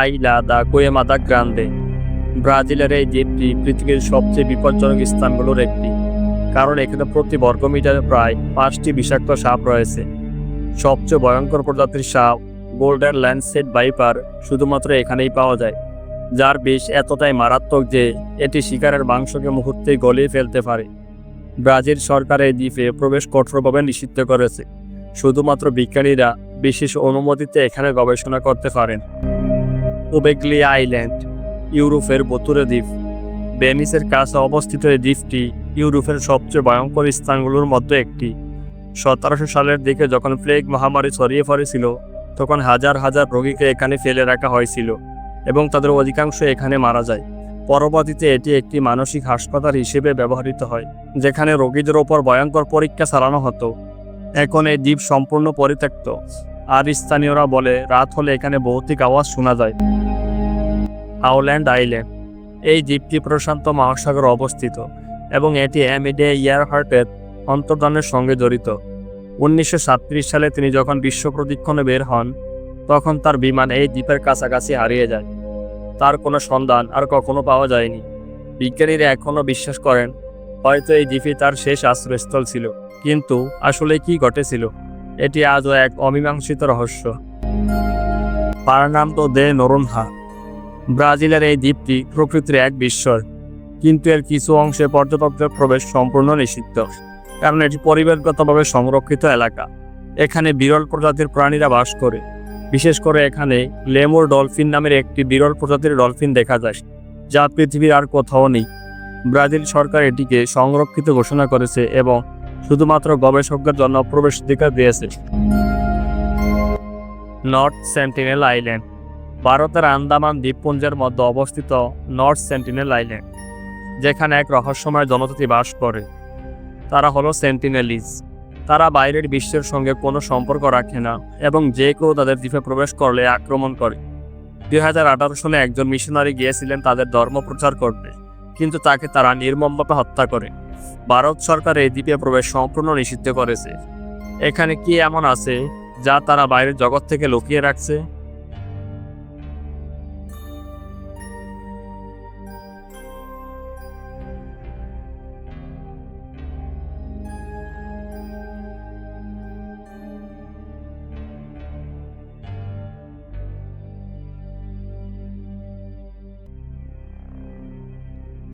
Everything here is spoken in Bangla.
আইলা দা কোয়েমাদা গ্রান্দে। ব্রাজিলের এই দ্বীপটি পৃথিবীর সবচেয়ে বিপজ্জনক স্থানগুলোর একটি, কারণ এখানে প্রতি বর্গমিটারে প্রায় পাঁচটি বিষাক্ত সাপ রয়েছে। সবচেয়ে ভয়ঙ্কর প্রজাতির সাপ, গোল্ডেন ল্যান্ডসেট বাইপার শুধুমাত্র এখানেই পাওয়া যায়, যার বিষ এতটাই মারাত্মক যে এটি শিকারের মাংসকে মুহূর্তেই গলিয়ে ফেলতে পারে। ব্রাজিল সরকার এই দ্বীপে প্রবেশ কঠোরভাবে নিষিদ্ধ করেছে, শুধুমাত্র বিজ্ঞানীরা বিশেষ অনুমতিতে এখানে গবেষণা করতে পারেন। ওবেগলিয়া আইল্যান্ড ইউরোপের বতুরে দ্বীপ। বেনিসের কাছে অবস্থিত এই দ্বীপটি ইউরোপের সবচেয়ে ভয়ঙ্কর স্থানগুলোর মধ্যে একটি। সতেরোশো সালের দিকে যখন প্লেগ মহামারী ছড়িয়ে পড়েছিল, তখন হাজার হাজার রোগীকে এখানে ফেলে রাখা হয়েছিল এবং তাদের অধিকাংশ এখানে মারা যায়। পরবর্তীতে এটি একটি মানসিক হাসপাতাল হিসেবে ব্যবহৃত হয়, যেখানে রোগীদের ওপর ভয়ঙ্কর পরীক্ষা চালানো হতো। এখন এই দ্বীপ সম্পূর্ণ পরিত্যক্ত। আর স্থানীয়রা বলে, রাত হলে এখানে ভৌতিক আওয়াজ শোনা যায়। Howland Island. এই দ্বীপটি প্রশান্ত মহাসাগরে অবস্থিত এবং এটি অ্যামিডে ইয়ারহার্টের অন্তর্দানের সঙ্গে জড়িত। উনিশশো সালে তিনি যখন বিশ্ব প্রদীক্ষণে বের হন, তখন তার বিমান এই দ্বীপের কাছাকাছি হারিয়ে যায়। তার কোনো সন্ধান আর কখনো পাওয়া যায়নি। বিজ্ঞানীরা এখনও বিশ্বাস করেন, হয়তো এই দ্বীপই তার শেষ আশ্রয়স্থল ছিল। কিন্তু আসলে কি ঘটেছিল, এটি আজও এক অমীমাংসিত রহস্য। পারনামতো দে নরুনহা। ব্রাজিলের এই দ্বীপটি প্রকৃতির এক বিস্ময়, কিন্তু এর কিছু অংশে পর্যটকদের প্রবেশ সম্পূর্ণ নিষিদ্ধ, কারণ এটি পরিবেশগতভাবে সংরক্ষিত এলাকা। এখানে বিরল প্রজাতির প্রাণীরা বাস করে। বিশেষ করে এখানে লেমোর ডলফিন নামের একটি বিরল প্রজাতির ডলফিন দেখা যায়, যা পৃথিবীর আর কোথাও নেই। ব্রাজিল সরকার এটিকে সংরক্ষিত ঘোষণা করেছে এবং শুধুমাত্র গবেষকদের জন্য প্রবেশাধিকার দিয়েছে। নর্থ সেন্টিনেল আইল্যান্ড ভারতের আন্দামান দ্বীপপুঞ্জের মধ্যে অবস্থিত নর্থ সেন্টিনেল আইল্যান্ড, যেখানে এক রহস্যময় জনজাতি বাস করে। তারা হলো সেন্টিনেলিজ তারা বাইরের বিশ্বের সঙ্গে কোনো সম্পর্ক রাখে না এবং যে কেউ তাদের দ্বীপে প্রবেশ করলে আক্রমণ করে। দুই হাজার আঠারো সালে একজন মিশনারি গিয়েছিলেন তাদের ধর্ম প্রচার করতে, কিন্তু তাকে তারা নির্মমভাবে হত্যা করে। ভারত সরকার এই দ্বীপে প্রবেশ সম্পূর্ণ নিষিদ্ধ করেছে। এখানে কি এমন আছে, যা তারা বাইরের জগৎ থেকে লুকিয়ে রাখছে?